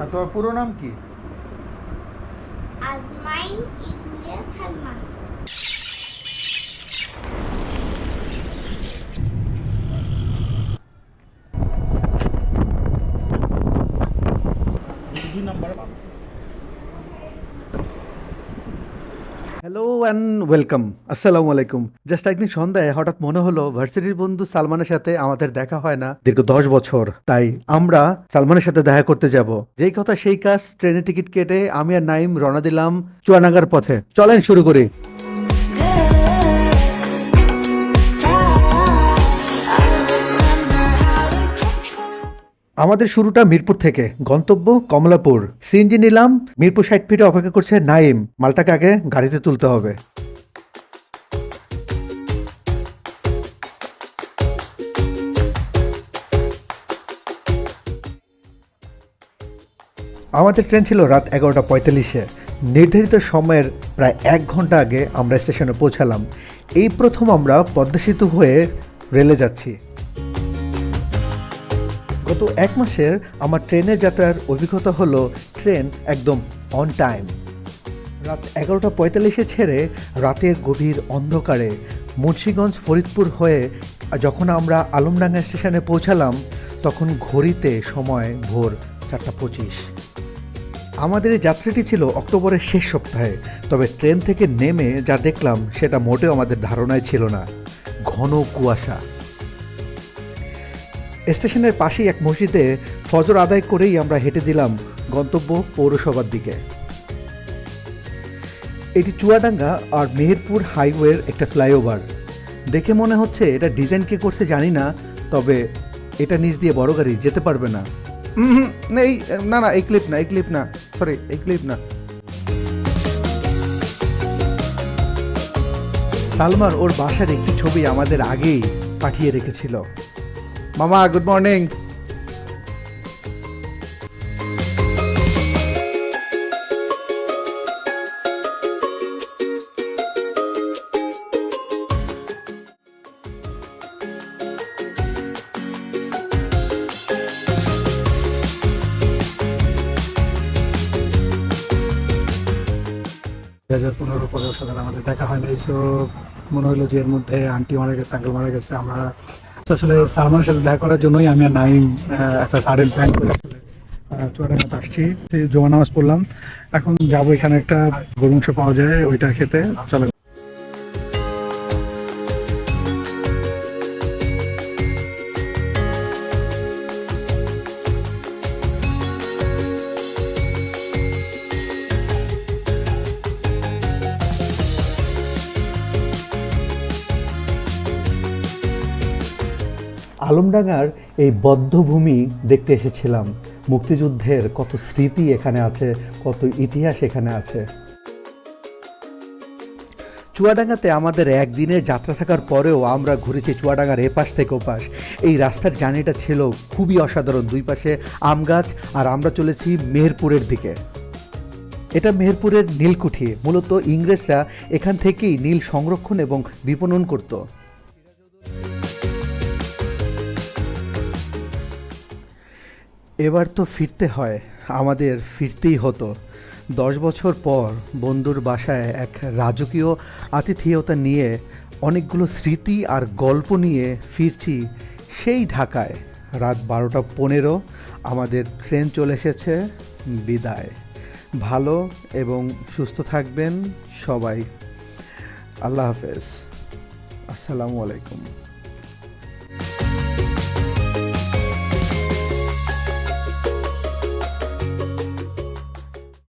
আর তোমার পুরো নাম কি? Azmain Ibne Salman. Hello and welcome আসসালামু আলাইকুম জাস্ট একদিন সন্ধ্যায় হঠাৎ মনে হলো ভার্সিটির বন্ধু সালমানের সাথে আমাদের দেখা হয় না দীর্ঘ দশ বছর। তাই আমরা সালমানের সাথে দেখা করতে যাব। যেই কথা সেই কাজ, ট্রেনের টিকিট কেটে আমি আর নাইম রওনা দিলাম চুয়ানাগার পথে। চলেন শুরু করি। আমাদের শুরুটা মিরপুর থেকে। গন্তব্য কমলাপুর। সিএনজি নিলাম, মিরপুর ষাট ফিটে অপেক্ষা করছে নাইম। মালটাকে আগে গাড়িতে তুলতে হবে। আমাদের ট্রেন ছিল রাত এগারোটা পঁয়তাল্লিশে। নির্ধারিত সময়ের প্রায় এক ঘণ্টা আগে আমরা স্টেশনে পৌঁছালাম। এই প্রথম আমরা পদ্মা সেতু হয়ে রেলে যাচ্ছি। গত এক মাসের আমার ট্রেনে যাত্রার অভিজ্ঞতা হলো ট্রেন একদম অন টাইম রাত এগারোটা পঁয়তাল্লিশে ছেড়ে রাতের গভীর অন্ধকারে মুন্সীগঞ্জ, ফরিদপুর হয়ে যখন আমরা আলমডাঙ্গা স্টেশনে পৌঁছালাম, তখন ঘড়িতে সময় ভোর চারটা পঁচিশ। আমাদের এই যাত্রাটি ছিল অক্টোবরের শেষ সপ্তাহে, তবে ট্রেন থেকে নেমে যা দেখলাম সেটা মোটেও আমাদের ধারণায় ছিল না। ঘন কুয়াশা। স্টেশনের পাশেই এক মসজিদে ফজর আদায় করেই আমরা হেঁটে দিলাম গন্তব্য পৌরসভার দিকে। এটি চুয়াডাঙ্গা আর মেহেরপুর হাইওয়ের একটা ফ্লাইওভার। দেখে মনে হচ্ছে এটা ডিজাইন কে করছে জানি না, তবে এটা নিচ দিয়ে বড় গাড়ি যেতে পারবে না। এই, না না, এই ক্লিপ না, এই ক্লিপ না সরি এই ক্লিপ না। সালমার ওর বাসার একটি ছবি আমাদের আগেই পাঠিয়ে রেখেছিল। মামা গুড মর্নিং দু হাজার পনেরো সালে আমাদের দেখা হয়নি। সো মনে হলো যে এর মধ্যে আন্টি মারা গেছে, আঙ্কেল মারা গেছে। আমরা আসলে সালমানের সাথে দেখা করার জন্যই আমি আর নাইম একটা সাডেন প্ল্যান করে চুয়াডাঙ্গাতে আসছি। জমা নামাজ পড়লাম। এখন যাব এখানে একটা গরু মাংস পাওয়া যায়, ওইটা খেতে। চলো। আলমডাঙ্গার এই বদ্ধভূমি দেখতে এসেছিলাম। মুক্তিযুদ্ধের কত স্মৃতি এখানে আছে, কত ইতিহাস এখানে আছে। চুয়াডাঙ্গাতে আমাদের একদিনের যাত্রা থাকার পরেও আমরা ঘুরেছি চুয়াডাঙ্গার এপাশ থেকে ওপাশ। এই রাস্তার জার্নিটা ছিল খুবই অসাধারণ। দুই পাশে আম গাছ আর আমরা চলেছি মেহেরপুরের দিকে। এটা মেহেরপুরের নীলকুঠি। মূলত ইংরেজরা এখান থেকেই নীল সংরক্ষণ এবং বিপণন করতো। এবার তো ফিরতে হয়, আমাদের ফিরতেই হতো। দশ বছর পর বন্ধুর বাসায় এক রাজকীয় আতিথেয়তা নিয়ে অনেকগুলো স্মৃতি আর গল্প নিয়ে ফিরছি সেই ঢাকায়। রাত বারোটা পনেরো, আমাদের ট্রেন চলে এসেছে। বিদায়। ভালো এবং সুস্থ থাকবেন সবাই। আল্লাহ হাফেজ। আসসালামু আলাইকুম।